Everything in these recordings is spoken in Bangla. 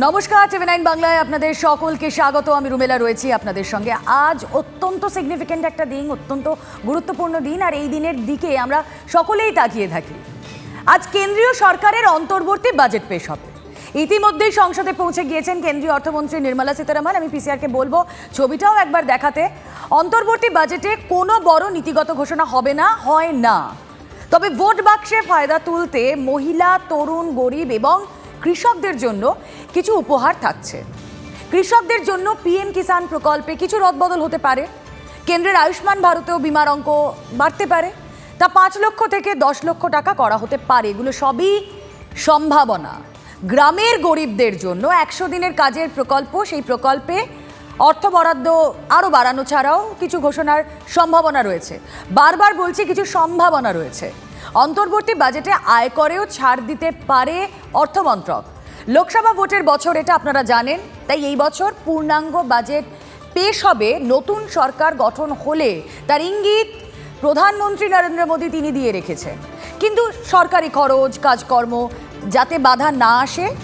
নমস্কার, টিভি নাইন বাংলায় আপনাদের সকলকে স্বাগত। আমি রুমেলা রয়েছি আপনাদের সঙ্গে। আজ অত্যন্ত সিগনিফিক্যান্ট একটা দিন, অত্যন্ত গুরুত্বপূর্ণ দিন, আর এই দিনের দিকে আমরা সকলেই তাকিয়ে থাকি। আজ কেন্দ্রীয় সরকারের অন্তর্বর্তী বাজেট পেশ হবে। ইতিমধ্যেই সংসদে পৌঁছে গিয়েছেন কেন্দ্রীয় অর্থমন্ত্রী নির্মলা সীতারামন। আমি পিসিআরকে বলব, ছবিটাও একবার দেখাতে। অন্তর্বর্তী বাজেটে কোনো বড় নীতিগত ঘোষণা হবে না, হয় না। তবে ভোট বাক্সে ফায়দা তুলতে মহিলা, তরুণ, গরিব এবং কৃষকদের জন্য কিছু উপহার থাকছে। কৃষকদের জন্য পিএম কিষাণ প্রকল্পে কিছু রদবদল হতে পারে। কেন্দ্রের আয়ুষ্মান ভারতেও বিমার অঙ্ক বাড়তে পারে। তা পাঁচ লক্ষ থেকে দশ লক্ষ টাকা করা হতে পারে। এগুলো সবই সম্ভাবনা। গ্রামের গরিবদের জন্য একশো দিনের কাজের প্রকল্প, সেই প্রকল্পে অর্থ বরাদ্দ আরও বাড়ানো ছাড়াও কিছু ঘোষণার সম্ভাবনা রয়েছে। বারবার বলছি কিছু সম্ভাবনা রয়েছে। অন্তর্বর্তী বাজেটে আয়করেও ছাড় দিতে পারে অর্থমন্ত্রক। লোকসভা ভোটের বছর, এটা আপনারা জানেন। তাই এই বছর পূর্ণাঙ্গ বাজেট পেশ হবে। নতুন সরকার গঠন হলে তার ইঙ্গিত প্রধানমন্ত্রী নরেন্দ্র মোদী তিনি দিয়ে রেখেছেন। কিন্তু সরকারি খরচ, কাজকর্ম যাতে বাধা না আসে,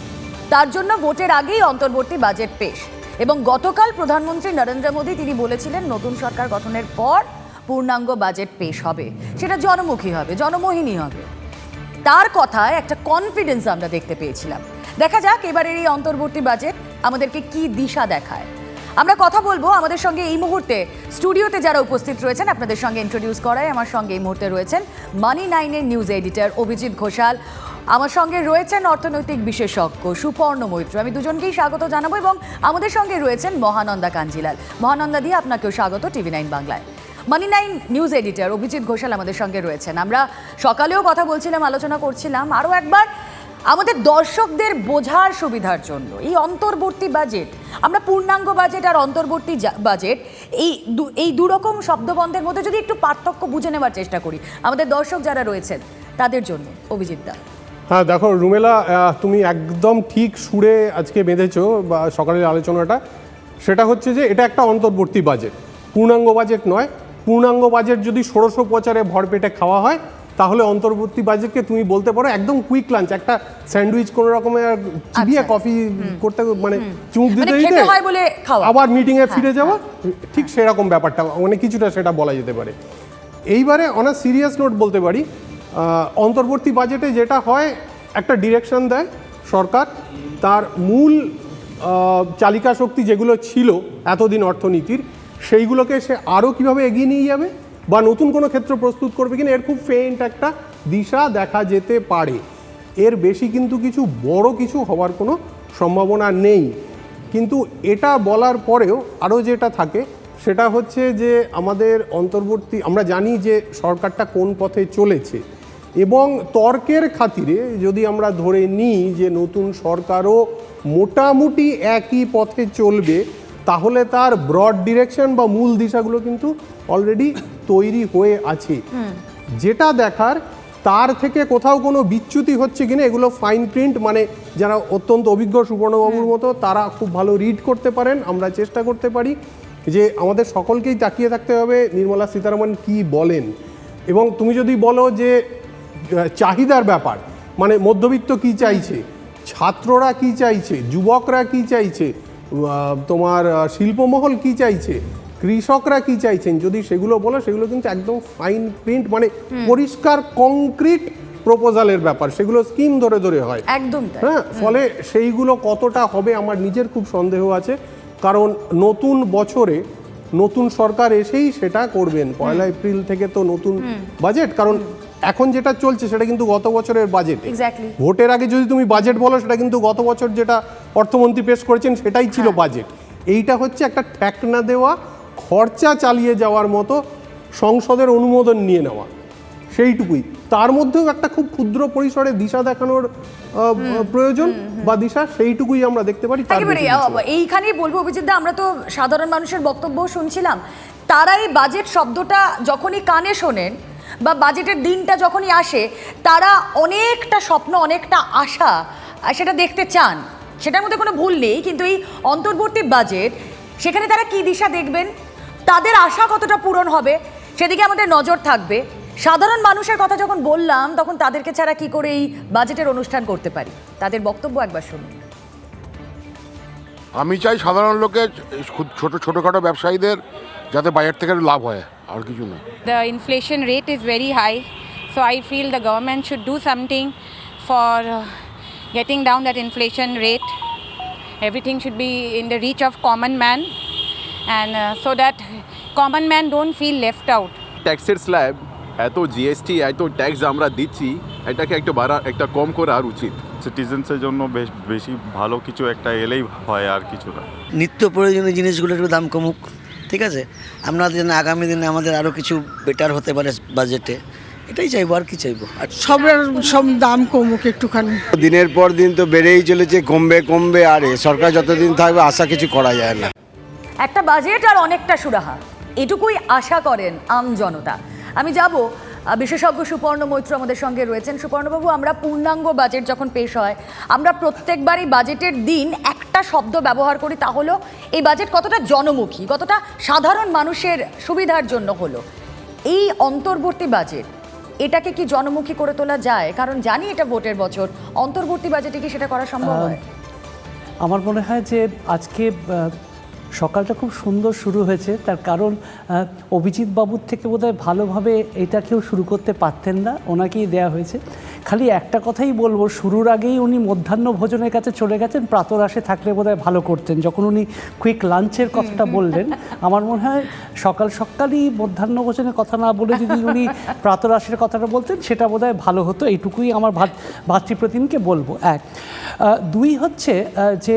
তার জন্য ভোটের আগেই অন্তর্বর্তী বাজেট পেশ। এবং গতকাল প্রধানমন্ত্রী নরেন্দ্র মোদী তিনি বলেছিলেন, নতুন সরকার গঠনের পর পূর্ণাঙ্গ বাজেট পেশ হবে। সেটা জনমুখী হবে, জনমোহিনী হবে। তার কথায় একটা কনফিডেন্স আমরা দেখতে পেয়েছিলাম। দেখা যাক এবারের এই অন্তর্বর্তী বাজেট আমাদেরকে কি দিশা দেখায়। আমরা কথা বলব আমাদের সঙ্গে এই মুহূর্তে স্টুডিওতে যারা উপস্থিত রয়েছেন, আপনাদের সঙ্গে ইন্ট্রোডিউস করায় আমার সঙ্গে এই মুহূর্তে রয়েছেন মানি নাইনের নিউজ এডিটর অভিজিৎ ঘোষাল। আমার সঙ্গে রয়েছেন অর্থনৈতিক বিশেষজ্ঞ সুপর্ণ মৈত্র। আমি দুজনকেই স্বাগত জানাব এবং আমাদের সঙ্গে রয়েছেন মহানন্দা কাঞ্জিলাল। মহানন্দা দিয়ে আপনাকেও স্বাগত টিভি নাইন বাংলায়। Money nine news editor Abhijit Ghoshal আমাদের সঙ্গে রয়েছেন। আমরা সকালেও কথা বলছিলাম, আলোচনা করছিলাম, আরও একবার আমাদের দর্শকদের বোঝার সুবিধার জন্য। এই অন্তর্বর্তী বাজেট, আমরা পূর্ণাঙ্গ বাজেট আর অন্তর্বর্তী বাজেট, এই এই দুরকম শব্দবন্ধের মধ্যে যদি একটু পার্থক্য বুঝে নেওয়ার চেষ্টা করি, আমাদের দর্শক যারা রয়েছেন, তাদের জন্য। অভিজিৎ দা। হ্যাঁ দেখো রুমেলা তুমি একদম ঠিক সুরে আজকে বেঁধেছো বা সকালের আলোচনাটা। সেটা হচ্ছে যে এটা একটা অন্তর্বর্তী বাজেট। পূর্ণাঙ্গ বাজেট নয় পূর্ণাঙ্গ বাজেট যদি ষোড়শ প্রচারে ভরপেটে খাওয়া হয় তাহলে অন্তর্বর্তী বাজেটকে তুমি বলতে পারো একদম কুইক লাঞ্চ একটা স্যান্ডউইচ কোনো রকমের চিবিয়ে আচ্ছা। কফি করতে মানে চুমুক মানে দিতে দিতে হয় বলে খাওয়া। আবার মিটিংয়ে ফিরে যাওয়া। ঠিক সেরকম ব্যাপারটা মানে কিছুটা সেটা বলা যেতে পারে। এইবারে অনেক সিরিয়াস নোট বলতে পারি অন্তর্বর্তী বাজেটে যেটা হয় একটা ডিরেকশন দেয় সরকার। তার মূল চালিকা শক্তি যেগুলো ছিল এতদিন অর্থনীতির সেইগুলোকে সে আরও কীভাবে এগিয়ে নিয়ে যাবে বা নতুন কোনো ক্ষেত্র প্রস্তুত করবে কিনা, এর খুব ফেইন্ট একটা দিশা দেখা যেতে পারে। এর বেশি কিন্তু কিছু বড় কিছু হওয়ার কোনো সম্ভাবনা নেই। কিন্তু এটা বলার পরেও আরও যেটা থাকে, সেটা হচ্ছে যে আমাদের অন্তর্বর্তী, আমরা জানি যে সরকারটা কোন পথে চলেছে এবং তর্কের খাতিরে যদি আমরা ধরে নিই যে নতুন সরকারও মোটামুটি একই পথে চলবে তাহলে তার ব্রড ডিরেকশন বা মূল দিশাগুলো কিন্তু অলরেডি তৈরি হয়ে আছে। যেটা দেখার তার থেকে কোথাও কোনো বিচ্যুতি হচ্ছে কিনা এগুলো ফাইন প্রিন্ট মানে যারা অত্যন্ত অভিজ্ঞ সুবর্ণবাবুর মতো তারা খুব ভালো রিড করতে পারেন। আমরা চেষ্টা করতে পারি যে আমাদের সকলকেই তাকিয়ে থাকতে হবে নির্মলা সীতারামন কি বলেন। এবং তুমি যদি বলো যে চাহিদার ব্যাপার মানে মধ্যবিত্ত কি চাইছে ছাত্ররা কি চাইছে যুবকরা কি চাইছে তোমার শিল্পমহল কি চাইছে? কৃষকরা কি চাইছেন? যদি সেগুলো বলো সেগুলো কিন্তু একদম ফাইন প্রিন্ট মানে পরিষ্কার কংক্রিট প্রপোজালের ব্যাপার। সেগুলো স্কিম ধরে ধরে হয়। একদম হ্যাঁ ফলে সেইগুলো কতটা হবে আমার নিজের খুব সন্দেহ আছে। কারণ নতুন বছরে নতুন সরকার এসেই সেটা করবেন। পয়লা এপ্রিল থেকে তো নতুন বাজেট কারণ এখন যেটা চলছে সেটা কিন্তু গত বছরের বাজেট ভোটের আগে যদি তুমি বাজেট বলো সেটা কিন্তু গত বছর যেটা অর্থমন্ত্রী পেশ করেছেন সেটাই ছিল বাজেট এইটা হচ্ছে একটা ঠ্যাক না দেওয়া খরচা চালিয়ে যাওয়ার মতো সংসদের অনুমোদন নিয়ে নেওয়া। সেইটুকুই। তার মধ্যেও একটা খুব ক্ষুদ্র পরিসরে দিশা দেখানোর প্রয়োজন বা দিশা সেইটুকুই আমরা দেখতে পারি তার। এইখানেই বলব অভিজিৎ আমরা তো সাধারণ মানুষের বক্তব্য শুনছিলাম। তারাই বাজেট শব্দটা যখনই কানে শোনেন বা বাজেটের দিনটা যখনই আসে, তারা অনেকটা স্বপ্ন, অনেকটা আশা সেটা দেখতে চান। সেটার মধ্যে কোনো ভুল নেই, কিন্তু এই অন্তর্বর্তী বাজেট, সেখানে তারা কি দিশা দেখবেন? তাদের আশা কতটা পূরণ হবে? সেদিকে আমাদের নজর থাকবে। সাধারণ মানুষের কথা যখন বললাম, তখন তাদেরকে ছাড়া কি করে এই বাজেটের অনুষ্ঠান করতে পারি? তাদের বক্তব্য একবার শুনুন। আমি চাই সাধারণ খুব ছোট, ছোটোখাটো ব্যবসায়ীদের যাতে বাজার থেকে লাভ হয়। আর কিছু না The inflation rate is very high, so I feel the government should do something for uh, getting down that inflation rate. Everything should be in the reach of common man, and uh, so that common man don't feel left out. ট্যাক্সের স্ল্যাব এত জিএসটি এত ট্যাক্স আমরা দিচ্ছি এটাকে একটা বাড়া একটা কম করা আর উচিত সিটিজেন্সের জন্য বেশ বেশি ভালো কিছু একটা এলেই হয় আর কিছু না নিত্য প্রয়োজনীয় জিনিসগুলোর একটু দাম কমুক ঠিক আছে? আমরা যেন আগামী দিনে আমাদের আরও কিছু বেটার হতে পারে বাজেটে এটাই চাইব আর কি চাইব? আর সব সব দাম কমুক একটুখানি। দিনের পর দিন তো বেড়েই চলেছে কমবে কমবে আর এ সরকার যতদিন থাকবে আশা কিছু করা যায় না। একটা বাজেট আর অনেকটা সুরাহা। এটুকুই আশা করেন আম জনতা। আমি যাব বিশেষজ্ঞ সুপর্ণ মৈত্র আমাদের সঙ্গে রয়েছেন। সুপর্ণবাবু আমরা পূর্ণাঙ্গ বাজেট যখন পেশ হয় আমরা প্রত্যেকবারই বাজেটের দিন একটা শব্দ ব্যবহার করি তা হলো এই বাজেট কতটা জনমুখী কতটা সাধারণ মানুষের সুবিধার জন্য হলো। এই অন্তর্বর্তী বাজেট এটাকে কি জনমুখী করে তোলা যায়? কারণ জানি এটা ভোটের বছর। অন্তর্বর্তী বাজেটে কি সেটা করা সম্ভব হয়? আমার মনে হয় যে আজকে সকালটা খুব সুন্দর শুরু হয়েছে। তার কারণ অভিজিৎ বাবুর থেকে বোধহয় ভালোভাবে এটা কেউ শুরু করতে পারতেন না ওনাকেই দেয়া হয়েছে। খালি একটা কথাই বলব শুরুর আগেই উনি মধ্যাহ্ন ভোজনের কাছে চলে গেছেন প্রাতরাশে থাকলে বোধহয় ভালো করতেন। যখন উনি কুইক লাঞ্চের কথাটা বললেন আমার মনে হয় সকাল সকালই মধ্যাহ্ন ভোজনের কথা না বলে যদি উনি প্রাতরাশের কথাটা বলতেন সেটা বোধহয় ভালো হতো। এইটুকুই আমার ভাত ভাতৃপ্রতিমকে বলব। এক দুই হচ্ছে যে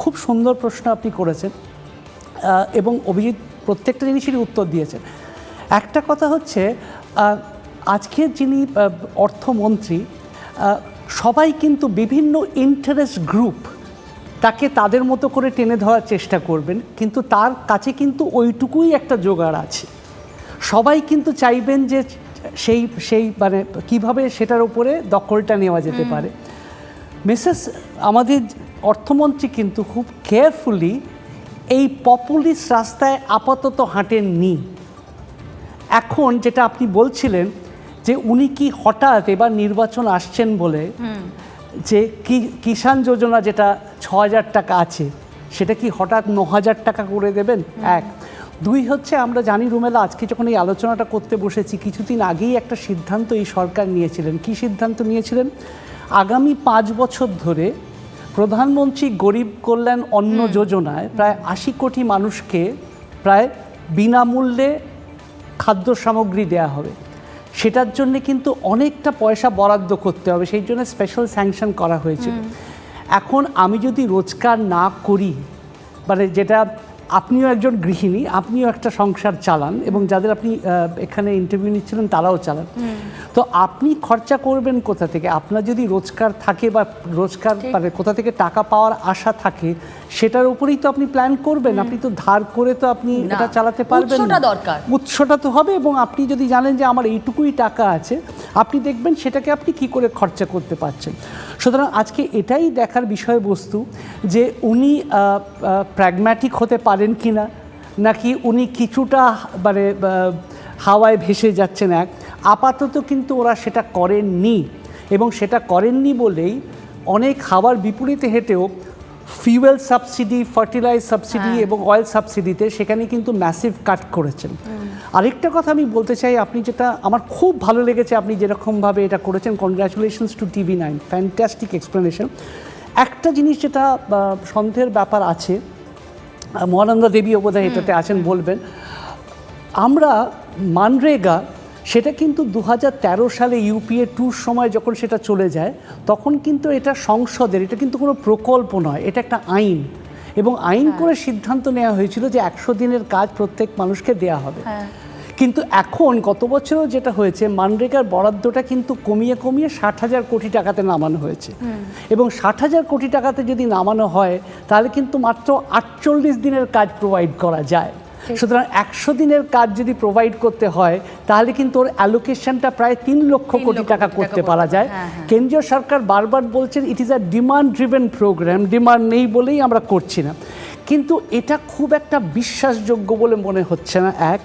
খুব সুন্দর প্রশ্ন আপনি করেছেন। এবং অভিজিৎ প্রত্যেকটা জিনিসেরই উত্তর দিয়েছেন। একটা কথা হচ্ছে আজকের যিনি অর্থমন্ত্রী সবাই কিন্তু বিভিন্ন ইন্টারেস্ট গ্রুপ তাকে তাদের মতো করে টেনে ধরার চেষ্টা করবেন কিন্তু তার কাছে কিন্তু ওইটুকুই একটা জোগাড় আছে। সবাই কিন্তু চাইবেন যে সেই সেই মানে কীভাবে সেটার উপরে দখলটা নেওয়া যেতে পারে। মিসেস আমাদের অর্থমন্ত্রী কিন্তু খুব কেয়ারফুলি এই পপুলিস্ট রাস্তায় আপাতত হাঁটেননি। এখন যেটা আপনি বলছিলেন যে উনি কি হঠাৎ এবার নির্বাচন আসছেন বলে যে কি কিষাণ যোজনা যেটা ছ হাজার টাকা আছে সেটা কি হঠাৎ ন হাজার টাকা করে দেবেন? এক। দুই হচ্ছে আমরা জানি রুমেলা আজকে যখন এই আলোচনাটা করতে বসেছি কিছুদিন আগেই একটা সিদ্ধান্ত এই সরকার নিয়েছিলেন। কি সিদ্ধান্ত নিয়েছিলেন? আগামী পাঁচ বছর ধরে প্রধানমন্ত্রী গরিব কল্যাণ অন্ন যোজনায় প্রায় আশি কোটি মানুষকে প্রায় বিনামূল্যে খাদ্য সামগ্রী দেয়া হবে। সেটার জন্য কিন্তু অনেকটা পয়সা বরাদ্দ করতে হবে সেই জন্য স্পেশাল স্যাংশন করা হয়েছিল। এখন আমি যদি রোজগার না করি মানে যেটা আপনিও একজন গৃহিণী আপনিও একটা সংসার চালান এবং যাদের আপনি এখানে ইন্টারভিউ নিচ্ছিলেন তারাও চালান। তো আপনি খরচা করবেন কোথা থেকে? আপনার যদি রোজগার থাকে বা রোজগার মানে কোথা থেকে টাকা পাওয়ার আশা থাকে সেটার উপরেই তো আপনি প্ল্যান করবেন। আপনি তো ধার করে তো আপনি এটা চালাতে পারবেন না। দরকার। উৎসটা তো হবে এবং আপনি যদি জানেন যে আমার এইটুকুই টাকা আছে আপনি দেখবেন সেটাকে আপনি কি করে খরচা করতে পারছেন। সুতরাং আজকে এটাই দেখার বিষয়বস্তু যে উনি প্র্যাগম্যাটিক হতে পারেন কি না? নাকি উনি কিছুটা মানে হাওয়ায় ভেসে যাচ্ছেন এক। আপাতত কিন্তু ওরা সেটা করেননি এবং সেটা করেননি বলেই অনেক হাওয়ার বিপরীতে হেঁটেও ফিউয়েল সাবসিডি ফার্টিলাইজ সাবসিডি এবং অয়েল সাবসিডিতে সেখানে কিন্তু ম্যাসিভ কাট করেছেন। আরেকটা কথা আমি বলতে চাই আপনি যেটা আমার খুব ভালো লেগেছে আপনি যেরকমভাবে এটা করেছেন congratulations to TV nine fantastic explanation একটা জিনিস যেটা সন্দেহের ব্যাপার আছে মহানন্দা দেবী বোধহয় এটাতে আছেন বলবেন। আমরা মানরেগা সেটা কিন্তু দু হাজার তেরো সালে ইউপিএ টুর সময় যখন সেটা চলে যায় তখন কিন্তু এটা সংসদের এটা কিন্তু কোনো প্রকল্প নয় এটা একটা আইন। এবং আইন করে সিদ্ধান্ত নেওয়া হয়েছিল যে একশো দিনের কাজ প্রত্যেক মানুষকে দেয়া হবে। কিন্তু এখন গত বছরও যেটা হয়েছে মানরেগার বরাদ্দটা কিন্তু কমিয়ে কমিয়ে ষাট হাজার কোটি টাকাতে নামানো হয়েছে। এবং ষাট হাজার কোটি টাকাতে যদি নামানো হয় তাহলে কিন্তু মাত্র আটচল্লিশ দিনের কাজ প্রোভাইড করা যায়। সুতরাং একশো দিনের কাজ যদি প্রোভাইড করতে হয় তাহলে কিন্তু ওর অ্যালোকেশনটা প্রায় তিন লক্ষ কোটি টাকা করতে পারা যায়। হ্যাঁ, হ্যাঁ। কেন্দ্রীয় সরকার বারবার বলছেন it is a demand driven programme demand নেই বলেই আমরা করছি না। কিন্তু এটা খুব একটা বিশ্বাসযোগ্য বলে মনে হচ্ছে না এক।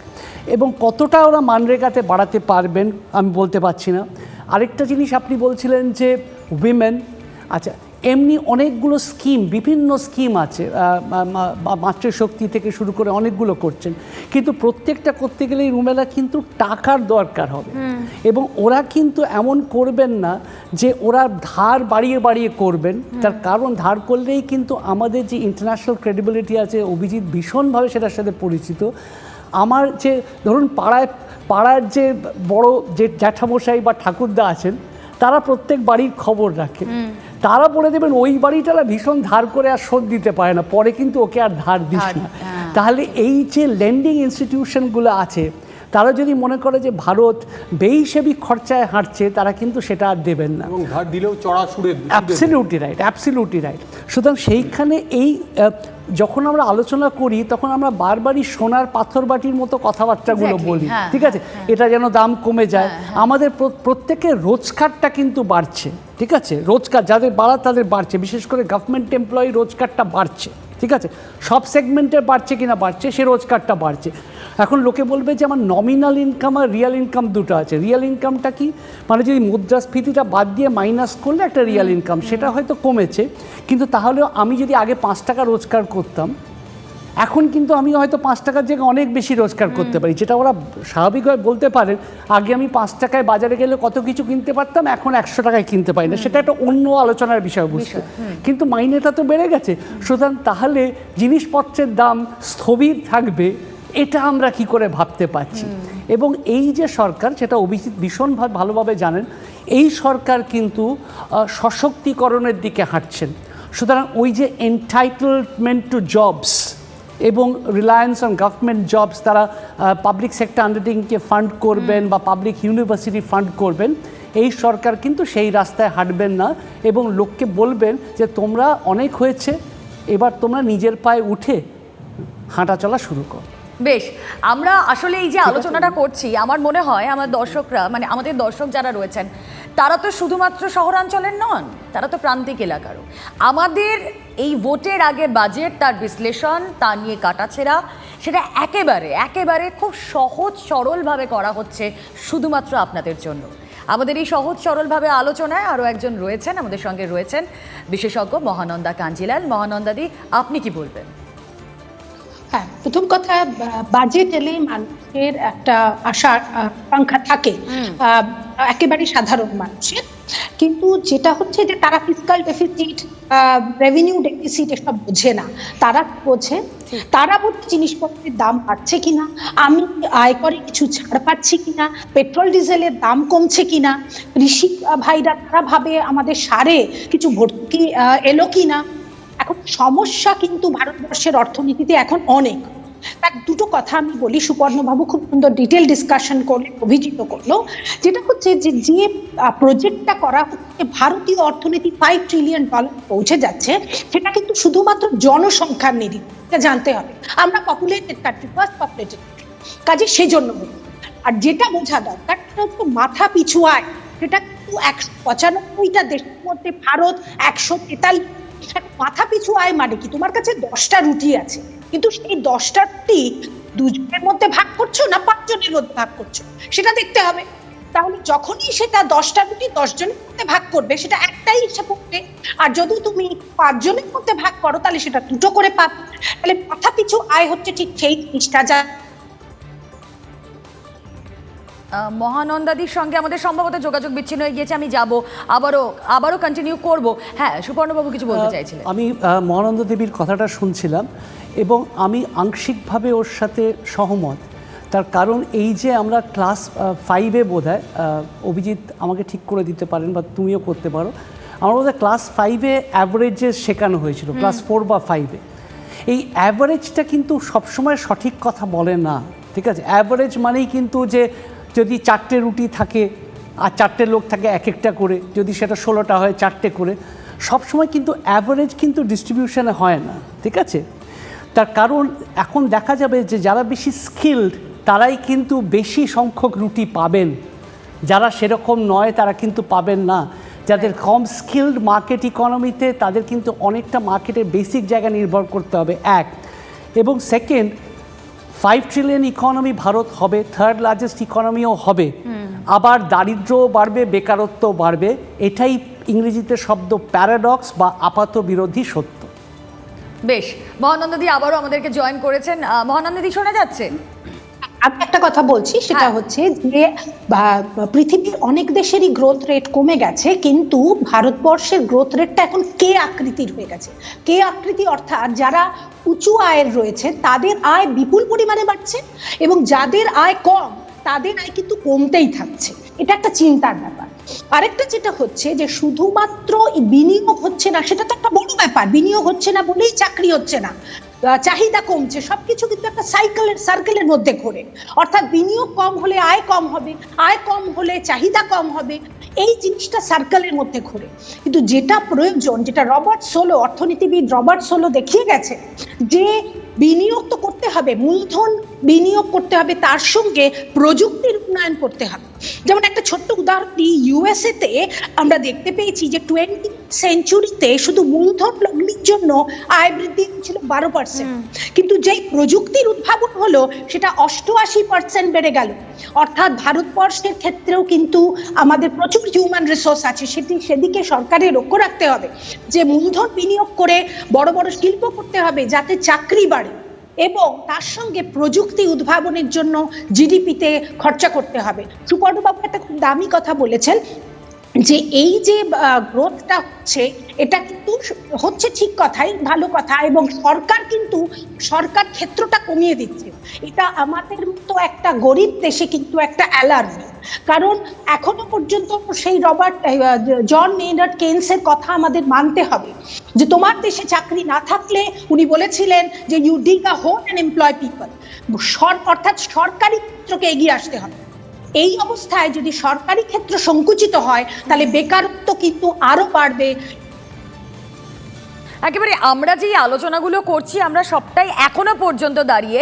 এবং কতটা ওরা মানরেগাতে বাড়াতে পারবেন আমি বলতে পারছি না। আরেকটা জিনিস আপনি বলছিলেন যে উইমেন আচ্ছা এমনি অনেকগুলো স্কিম বিভিন্ন স্কিম আছে মাতৃশক্তি থেকে শুরু করে অনেকগুলো করছেন। কিন্তু প্রত্যেকটা করতে গেলে রুমেলা কিন্তু টাকার দরকার হবে। এবং ওরা কিন্তু এমন করবেন না যে ওরা ধার বাড়িয়ে বাড়িয়ে করবেন। তার কারণ ধার করলেই কিন্তু আমাদের যে ইন্টারন্যাশনাল ক্রেডিবিলিটি আছে অভিজিৎ ভীষণভাবে সেটার সাথে পরিচিত। আমার যে ধরুন পাড়ায় পাড়ার যে বড় যে জ্যাঠামশাই বা ঠাকুরদা আছেন তারা প্রত্যেক বাড়ির খবর রাখেন তারা বলে দেবেন ওই বাড়িটা ভীষণ ধার করে আর শোধ দিতে পারে না পরে কিন্তু ওকে আর ধার দিস না। হ্যাঁ। তাহলে এই যে লেন্ডিং ইনস্টিটিউশনগুলো আছে তারা যদি মনে করে যে ভারত বেহিসেবি খরচায় হাঁটছে তারা কিন্তু সেটা আর দেবেন না। ধার দিলেও চড়া সুরে অ্যাবসলিউটলি রাইট অ্যাবসলিউটলি রাইট সুতরাং সেইখানে এই যখন আমরা আলোচনা করি তখন আমরা বারবারই সোনার পাথর বাটির মতো কথাবার্তাগুলো বলি হ্যাঁ, ঠিক আছে? এটা যেন দাম কমে যায়। আমাদের প্র- প্রত্যেকের রোজগারটা কিন্তু বাড়ছে। ঠিক আছে? রোজগার যাদের বাড়া তাদের বাড়ছে। বিশেষ করে গভর্নমেন্ট এমপ্লয়ি রোজগারটা বাড়ছে। ঠিক আছে? সব সেগমেন্টের বাড়ছে কিনা বাড়ছে সে রোজগারটা বাড়ছে। এখন লোকে বলবে যে আমার নমিনাল ইনকাম আর রিয়াল ইনকাম দুটো আছে। রিয়াল ইনকামটা কি? মানে যদি মুদ্রাস্ফীতিটা বাদ দিয়ে মাইনাস করলে একটা রিয়াল ইনকাম সেটা হয়তো কমেছে। কিন্তু তাহলেও আমি যদি আগে পাঁচ টাকা রোজগার করতাম এখন কিন্তু আমি হয়তো পাঁচ টাকার জায়গায় অনেক বেশি রোজগার করতে পারি যেটা ওরা স্বাভাবিকভাবে বলতে পারেন আগে আমি পাঁচ টাকায় বাজারে গেলে কত কিছু কিনতে পারতাম এখন একশো টাকায় কিনতে পারি না। সেটা একটা অন্য আলোচনার বিষয়বস্তু কিন্তু মাইনেটা তো বেড়ে গেছে। সুতরাং তাহলে জিনিসপত্রের দাম স্থবির থাকবে এটা আমরা কি করে ভাবতে পারছি? এবং এই যে সরকার সেটা অভিজিৎ ভীষণ ভালোভাবে জানেন এই সরকার কিন্তু সশক্তিকরণের দিকে হাঁটছেন। সুতরাং ওই যে এনটাইটেলমেন্ট টু জবস এবং রিলায়েন্স অন গভর্নমেন্ট জবস তারা পাবলিক সেক্টর আন্ডারটেকিংকে ফান্ড করবেন বা পাবলিক ইউনিভার্সিটি ফান্ড করবেন এই সরকার কিন্তু সেই রাস্তায় হাঁটবেন না এবং লোককে বলবেন যে তোমরা অনেক হয়েছে এবার তোমরা নিজের পায়ে উঠে হাঁটা চলা শুরু করো। বেশ আমরা আসলে এই যে আলোচনাটা করছি আমার মনে হয় আমার দর্শকরা মানে আমাদের দর্শক যারা রয়েছেন তারা তো শুধুমাত্র শহরাঞ্চলের নন তারা তো প্রান্তিক এলাকারও। আমাদের এই ভোটের আগে বাজেট তার বিশ্লেষণ তা নিয়ে কাটাছেড়া সেটা একেবারে একেবারে খুব সহজ সরলভাবে করা হচ্ছে শুধুমাত্র আপনাদের জন্য। আমাদের এই সহজ সরলভাবে আলোচনায় আরও একজন রয়েছেন আমাদের সঙ্গে রয়েছেন বিশেষজ্ঞ মহানন্দা কাঞ্জিলাল। মহানন্দাদি আপনি কি বলবেন? হ্যাঁ প্রথম কথা বাজেট এলেই মানুষের একটা আশা আকাঙ্ক্ষা থাকে। একেবারে সাধারণ মানুষের। কিন্তু যেটা হচ্ছে যে তারা ফিজিক্যাল ডেফিসিট রেভিনিউ ডেফিসিট এসব বোঝে না। তারা বোঝে? তারা বোঝে জিনিসপত্রের দাম বাড়ছে কিনা? আমি আয়করে কিছু ছাড় পাচ্ছি কিনা? পেট্রোল ডিজেলের দাম কমছে কিনা? কৃষি ভাইরা তারা ভাবে আমাদের সারে কিছু ভর্তি এলো কিনা? এখন সমস্যা কিন্তু ভারতবর্ষের অর্থনীতিতে এখন অনেক। তার দুটো কথা আমি বলি সুপর্ণবাবু খুব সুন্দর ডিটেল ডিসকাশন করলে অভিজিত করল। যেটা হচ্ছে যে যে প্রজেক্টটা করা হচ্ছে, ভারতীয় অর্থনীতি ফাইভ ট্রিলিয়ন ডলার পৌঁছে যাচ্ছে, সেটা কিন্তু শুধুমাত্র জনসংখ্যার নিরিখ। জানতে হবে। আমরা পপুলেটেড কান্ট্রি ফার্স্ট পপুলেটেড কাজে সেজন্য। আর যেটা বোঝা দরকার, সেটা হচ্ছে মাথা পিছু আয়। সেটা কিন্তু একশো পঁচানব্বইটা দেশের মধ্যে ভারত একশো তেতাল্লিশ মাথা পিছু আয় মানে কি? তোমার কাছে দশটা রুটি আছে, কিন্তু সেই দশটা রুটি দুজনের মধ্যে ভাগ করছ না পাঁচজনের মধ্যে ভাগ করছ? সেটা দেখতে হবে। তাহলে যখনই সেটা দশটা রুটি দশজনের মধ্যে ভাগ করবে, সেটা একটাই হিসাব করবে আর যদি তুমি পাঁচজনের মধ্যে ভাগ করো, তাহলে সেটা দুটো করে পাবে। তাহলে মাথা পিছু আয় হচ্ছে ঠিক সেই জিনিসটা। যা মহানন্দাদির সঙ্গে আমাদের সম্ভবত যোগাযোগ বিচ্ছিন্ন হয়ে গিয়েছে আমি যাব। আবারও আবারও কন্টিনিউ করব। হ্যাঁ সুপর্ণবাবু কিছু বলতে চাইছিলেন। আমি মহানন্দ দেবীর কথাটা শুনছিলাম এবং আমি আংশিকভাবে ওর সাথে সহমত। তার কারণ এই যে আমরা ক্লাস ফাইভে বোধ হয় অভিজিৎ আমাকে ঠিক করে দিতে পারেন বা তুমিও করতে পারো। আমার বোধ হয় ক্লাস ফাইভে অ্যাভারেজে শেখানো হয়েছিল ক্লাস ফোর বা ফাইভে এই অ্যাভারেজটা কিন্তু সবসময় সঠিক কথা বলে না ঠিক আছে? অ্যাভারেজ মানেই কিন্তু যে যদি চারটে রুটি থাকে, আর চারটে লোক থাকে এক একটা করে, যদি সেটা ষোলোটা হয় চারটে করে, সবসময় কিন্তু অ্যাভারেজ কিন্তু ডিস্ট্রিবিউশনে হয় না, ঠিক আছে? তার কারণ এখন দেখা যাবে যে যারা বেশি স্কিল্ড তারাই কিন্তু বেশি সংখ্যক রুটি পাবেন। যারা সেরকম নয়, তারা কিন্তু পাবেন না। যাদের কম স্কিল্ড মার্কেট ইকোনমিতে তাদের কিন্তু অনেকটা মার্কেটের বেসিক জায়গা নির্ভর করতে হবে, এক। এবং second five trillion economy Bharat হবে থার্ড লার্জেস্ট ইকোনমিও হবে আবার দারিদ্র্যও বাড়বে বেকারত্ব বাড়বে। এটাই ইংরেজিতে শব্দ প্যারাডক্স বা আপাত বিরোধী সত্য। বেশ মহানন্দদি আবারও আমাদেরকে জয়েন করেছেন। মহানন্দ মহানন্দদি শোনা যাচ্ছে? আমি একটা কথা বলছি সেটা হ্যাঁ। হচ্ছে যে পৃথিবীর অনেক দেশেরই গ্রোথ রেট কমে গেছে কিন্তু ভারতবর্ষের গ্রোথ রেটটা এখন কে আকৃতির হয়ে গেছে। কে আকৃতি অর্থাৎ যারা উঁচু আয়ের রয়েছে তাদের আয় বিপুল পরিমাণে বাড়ছে এবং যাদের আয় কম তাদের আয় কিন্তু কমতেই থাকছে। এটা একটা চিন্তার ব্যাপার। আরেকটা যেটা হচ্ছে যে শুধুমাত্র বিনিয়োগ হচ্ছে না সেটা তো একটা বড় ব্যাপার বিনিয়োগ হচ্ছে না বলেই চাকরি হচ্ছে না। চাহিদা কমছে, সবকিছু কিন্তু একটা সাইকেলের, সার্কেলের মধ্যে ঘোরে। অর্থাৎ বিনিয়োগ কম হলে আয় কম হবে, আয় কম হলে চাহিদা কম হবে, এই জিনিসটা সার্কেলের মধ্যে ঘোরে। কিন্তু যেটা প্রয়োজন, যেটা রবার্ট সোলো, অর্থনীতিবিদ রবার্ট সোলো দেখিয়ে গেছে, যে বিনিয়োগ তো করতে হবে, মূলধন বিনিয়োগ করতে হবে, তার সঙ্গে প্রযুক্তির উন্নয়ন করতে হবে। যেমন একটা ছোট্ট উদাহরণ দিই ইউএসএ তে আমরা দেখতে পেয়েছি যে টোয়েন্টি সেঞ্চুরিতে শুধু মূলধন লগ্নির জন্য আয় বৃদ্ধি ছিল বারো পার্সেন্ট কিন্তু যেই প্রযুক্তির উদ্ভাবন হলো সেটা অষ্টআশি পার্সেন্ট বেড়ে গেল। অর্থাৎ ভারতবর্ষের ক্ষেত্রেও কিন্তু আমাদের প্রচুর হিউম্যান রিসোর্স আছে। সেটি সেদিকে সরকারের লক্ষ্য রাখতে হবে যে মূলধন বিনিয়োগ করে বড় বড় শিল্প করতে হবে যাতে চাকরি বাড়ে এবং তার সঙ্গে প্রযুক্তি উদ্ভাবনের জন্য জিডিপিতে খরচা করতে হবে। সুপর্ণবাবু একটা খুব দামি কথা বলেছেন যে এই যে গ্রোথটা হচ্ছে, এটা কিন্তু হচ্ছে ঠিক কথাই, ভালো কথা, এবং সরকার কিন্তু সরকার ক্ষেত্রটা কমিয়ে দিচ্ছে। এটা আমাদের মতো একটা গরিব দেশে কিন্তু একটা অ্যালার্ম কারণ এখনও পর্যন্ত সেই রবার্ট জন মেইনার্ড কেন্সের কথা আমাদের মানতে হবে। যে তোমার দেশে চাকরি না থাকলে উনি বলেছিলেন যে you dig a home and employ people অর্থাৎ সরকারি ক্ষেত্রকে এগিয়ে আসতে হবে। এই অবস্থায় যদি সরকারি ক্ষেত্র সংকুচিত হয় তাহলে বেকারত্ব কিন্তু আরও বাড়বে। একেবারে আমরা যে আলোচনাগুলো করছি, আমরা সবটাই এখনও পর্যন্ত দাঁড়িয়ে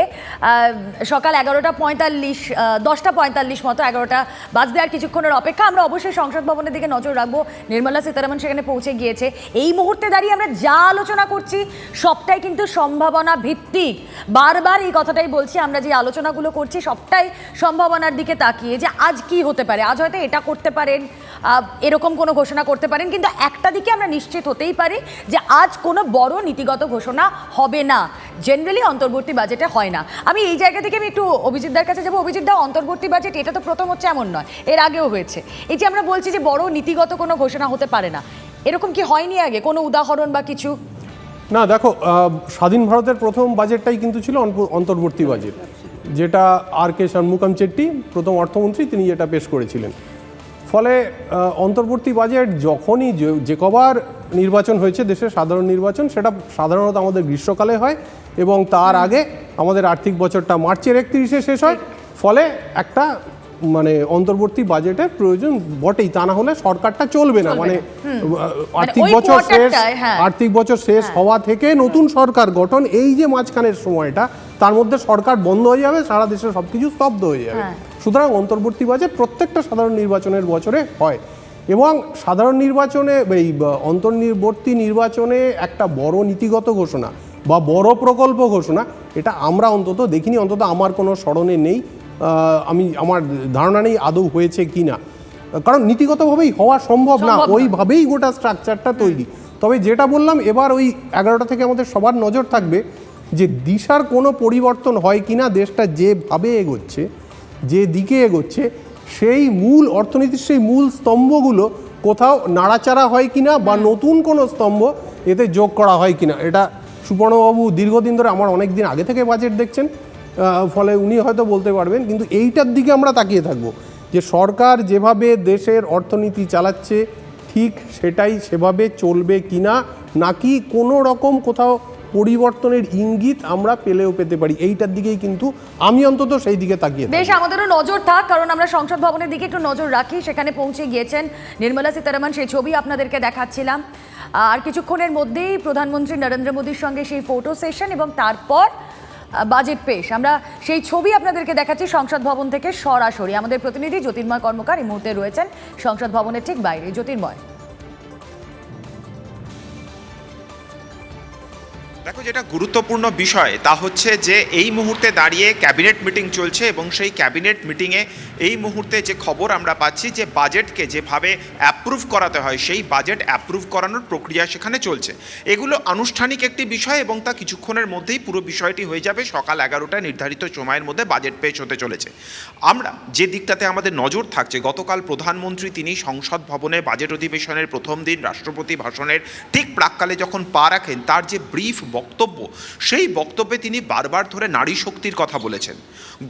সকাল এগারোটা পঁয়তাল্লিশ দশটা পঁয়তাল্লিশ মতো এগারোটা বাজতে আর কিছুক্ষণের অপেক্ষা। আমরা অবশ্যই সংসদ ভবনের দিকে নজর রাখব। নির্মলা সীতারামন সেখানে পৌঁছে গিয়েছে। এই মুহূর্তে দাঁড়িয়ে আমরা যা আলোচনা করছি, সবটাই কিন্তু সম্ভাবনা ভিত্তিক। বারবার এই কথাটাই বলছি, আমরা যে আলোচনাগুলো করছি, সবটাই সম্ভাবনার দিকে তাকিয়ে যে আজ কি হতে পারে? আজ হয়তো এটা করতে পারেন এরকম কোনো ঘোষণা করতে পারেন, কিন্তু একটা দিকে আমরা নিশ্চিত হতেই পারি যে আজ কোনো বড় নীতিগত ঘোষণা হবে না। জেনারেলি অন্তর্বর্তী বাজেটে হয় না। আমি এই জায়গা থেকে আমি একটু অভিজিৎদার কাছে যাব। অভিজিৎ দা, অন্তর্বর্তী বাজেট এটা তো প্রথম হচ্ছে এমন নয়, এর আগেও হয়েছে। এই যে আমরা বলছি যে বড় নীতিগত কোনো ঘোষণা হতে পারে না, এরকম কি হয়নি আগে? কোনো উদাহরণ বা কিছু? না, দেখো স্বাধীন ভারতের প্রথম বাজেটটাই কিন্তু ছিল অন্তর্বর্তী বাজেট যেটা আর কে ষণমুখম চেট্টি, প্রথম অর্থমন্ত্রী, তিনি যেটা পেশ করেছিলেন। ফলে অন্তর্বর্তী বাজেট যখনই যে- যে কবার নির্বাচন হয়েছে দেশের সাধারণ নির্বাচন সেটা সাধারণত আমাদের গ্রীষ্মকালে হয় এবং তার আগে আমাদের আর্থিক বছরটা মার্চের একত্রিশে শেষ হয়। ফলে একটা মানে অন্তর্বর্তী বাজেটের প্রয়োজন বটেই তা না হলে সরকারটা চলবে না। মানে আর্থিক বছর শেষ হ্যাঁ। আর্থিক বছর শেষ হওয়া থেকে নতুন সরকার গঠন এই যে মাঝখানের সময়টা তার মধ্যে সরকার বন্ধ হয়ে যাবে সারা দেশে সবকিছু স্তব্ধ হয়ে যাবে। হ্যাঁ। সুতরাং অন্তর্বর্তী বাজেট প্রত্যেকটা সাধারণ নির্বাচনের বছরে হয়। এবং সাধারণ নির্বাচনে এই অন্তর্নির্বর্তী নির্বাচনে একটা বড় নীতিগত ঘোষণা বা বড় প্রকল্প ঘোষণা এটা আমরা অন্তত দেখিনি অন্তত আমার কোনো স্মরণে নেই আমি আমার ধারণা নেই আদৌ হয়েছে কি না। কারণ নীতিগতভাবেই হওয়া সম্ভব না ওইভাবেই গোটা স্ট্রাকচারটা তৈরি। তবে যেটা বললাম এবার ওই এগারোটা থেকে আমাদের সবার নজর থাকবে যে দিশার কোনো পরিবর্তন হয় কিনা দেশটা যেভাবে এগোচ্ছে যে দিকে এগোচ্ছে সেই মূল অর্থনীতির সেই মূল স্তম্ভগুলো কোথাও নাড়াচাড়া হয় কিনা বা নতুন কোনো স্তম্ভ এতে যোগ করা হয় কিনা এটা সুপর্ণবাবু দীর্ঘদিন ধরে আমার অনেক দিন আগে থেকে বাজেট দেখছেন ফলে উনি হয়তো বলতে পারবেন কিন্তু এইটার দিকে আমরা তাকিয়ে থাকব যে সরকার যেভাবে দেশের অর্থনীতি চালাচ্ছে ঠিক সেটাই সেভাবে চলবে কিনা নাকি কোনো রকম কোথাও পরিবর্তনের ইঙ্গিত আমরা পেলেও পেতে পারি। এইটার দিকেই কিন্তু আমি অন্তত সেই দিকে তাকিয়ে। বেশ, আমাদেরও নজর থাক, কারণ আমরা সংসদ ভবনের দিকে একটু নজর রাখি। সেখানে পৌঁছে গিয়েছেন নির্মলা সীতারামন, সেই ছবি আপনাদেরকে দেখাচ্ছিলাম। আর কিছুক্ষণের মধ্যেই প্রধানমন্ত্রী নরেন্দ্র মোদীর সঙ্গে সেই ফটো সেশন এবং তারপর বাজেট পেশ। আমরা সেই ছবি আপনাদেরকে দেখাচ্ছি সংসদ ভবন থেকে সরাসরি। আমাদের প্রতিনিধি জ্যোতির্ময় কর্মকার এই মুহূর্তে রয়েছেন। সংসদ ভবনের ঠিক বাইরে, জ্যোতির্ময়। দেখো যেটা গুরুত্বপূর্ণ বিষয়, তা হচ্ছে যে এই মুহূর্তে দাঁড়িয়ে ক্যাবিনেট মিটিং চলছে এবং সেই ক্যাবিনেট মিটিংয়ে এই মুহূর্তে যে খবর আমরা পাচ্ছি যে বাজেটকে যেভাবে অ্যাপ্রুভ করাতে হয়, সেই বাজেট অ্যাপ্রুভ করানোর প্রক্রিয়া সেখানে চলছে। এগুলো আনুষ্ঠানিক একটি বিষয় এবং তা কিছুক্ষণের মধ্যেই পুরো বিষয়টি হয়ে যাবে, সকাল এগারোটায় নির্ধারিত সময়ের মধ্যে বাজেট পেশ হতে চলেছে। আমরা যে দিকটাতে আমাদের নজর থাকছে, গতকাল প্রধানমন্ত্রী তিনি সংসদ ভবনে বাজেট অধিবেশনের প্রথম দিন রাষ্ট্রপতি ভাষণের ঠিক প্রাককালে যখন পা রাখেন, তার যে ব্রিফ বক্তব্য। সেই বক্তব্যে তিনি বারবার ধরে নারী শক্তির কথা বলেছেন।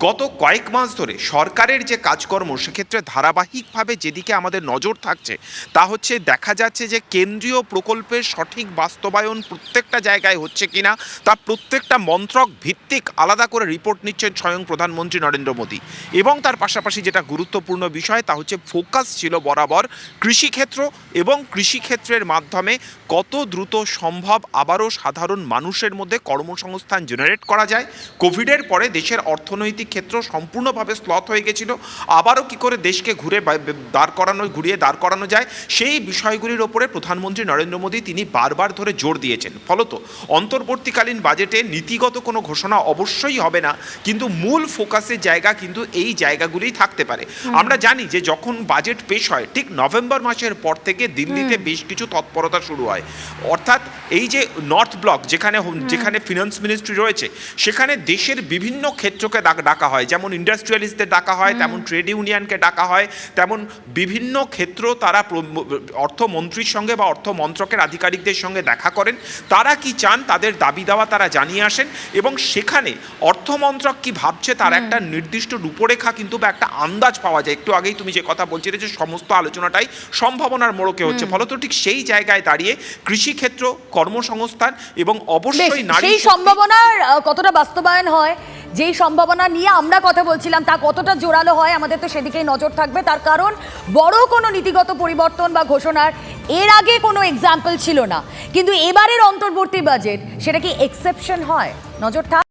গত কয়েক মাস ধরে সরকারের যে কাজকর্ম, সেক্ষেত্রে ধারাবাহিকভাবে যেদিকে আমাদের নজর থাকছে, তা হচ্ছে দেখা যাচ্ছে যে কেন্দ্রীয় প্রকল্পের সঠিক বাস্তবায়ন প্রত্যেকটা জায়গায় হচ্ছে কিনা, তা প্রত্যেকটা মন্ত্রক ভিত্তিক আলাদা করে রিপোর্ট নিচ্ছেন স্বয়ং প্রধানমন্ত্রী নরেন্দ্র মোদী। এবং তার পাশাপাশি যেটা গুরুত্বপূর্ণ বিষয়, তা হচ্ছে ফোকাস ছিল বরাবর কৃষিক্ষেত্র এবং কৃষিক্ষেত্রের মাধ্যমে কত দ্রুত সম্ভব আবারও সাধারণ মানুষের মধ্যে কর্মসংস্থান জেনারেট করা যায়। কোভিডের পরে দেশের অর্থনৈতিক ক্ষেত্র সম্পূর্ণভাবে স্লথ হয়ে গেছিল। আবারও কি করে দেশকে ঘুরে দাঁড় করানো ঘুরিয়ে দাঁড় করানো যায় সেই বিষয়গুলির ওপরে প্রধানমন্ত্রী নরেন্দ্র মোদী তিনি বারবার ধরে জোর দিয়েছেন। ফলত অন্তর্বর্তীকালীন বাজেটে নীতিগত কোনো ঘোষণা অবশ্যই হবে না কিন্তু মূল ফোকাসের জায়গা কিন্তু এই জায়গাগুলিই থাকতে পারে। আমরা জানি যে যখন বাজেট পেশ হয় ঠিক নভেম্বর মাসের পর থেকে দিল্লিতে বেশ কিছু তৎপরতা শুরু হয়। অর্থাৎ এই যে নর্থ ব্লক যেখানে হোম- যেখানে ফিনান্স মিনিস্ট্রি রয়েছে সেখানে দেশের বিভিন্ন ক্ষেত্রকে ডাক- ডাকা হয়। যেমন ইন্ডাস্ট্রিয়ালিস্টদের ডাকা হয় তেমন ট্রেড ইউনিয়নকে ডাকা হয় তেমন বিভিন্ন ক্ষেত্র তারা অর্থমন্ত্রীর সঙ্গে বা অর্থ মন্ত্রকের আধিকারিকদের সঙ্গে দেখা করেন। তারা কি চান? তাদের দাবি দাওয়া তারা জানিয়ে আসেন এবং সেখানে অর্থমন্ত্রক কি ভাবছে তার একটা নির্দিষ্ট রূপরেখা কিন্তু বা একটা আন্দাজ পাওয়া যায়। একটু আগেই তুমি যে কথা বলছিলে যে সমস্ত আলোচনাটাই সম্ভাবনার মোড়কে হচ্ছে। ফলত ঠিক সেই জায়গায় দাঁড়িয়ে কৃষিক্ষেত্র কর্মসংস্থান এবং অবশ্যই সেই সম্ভাবনার কতটা বাস্তবায়ন হয় যেই সম্ভাবনা নিয়ে আমরা কথা বলছিলাম তা কতটা জোরালো হয় আমাদের তো সেদিকেই নজর থাকবে। তার কারণ বড় কোনো নীতিগত পরিবর্তন বা ঘোষণার এর আগে কোনো এক্সাম্পল ছিল না। কিন্তু এবারের অন্তর্বর্তী বাজেট সেটা কি এক্সেপশন হয়? নজর থাক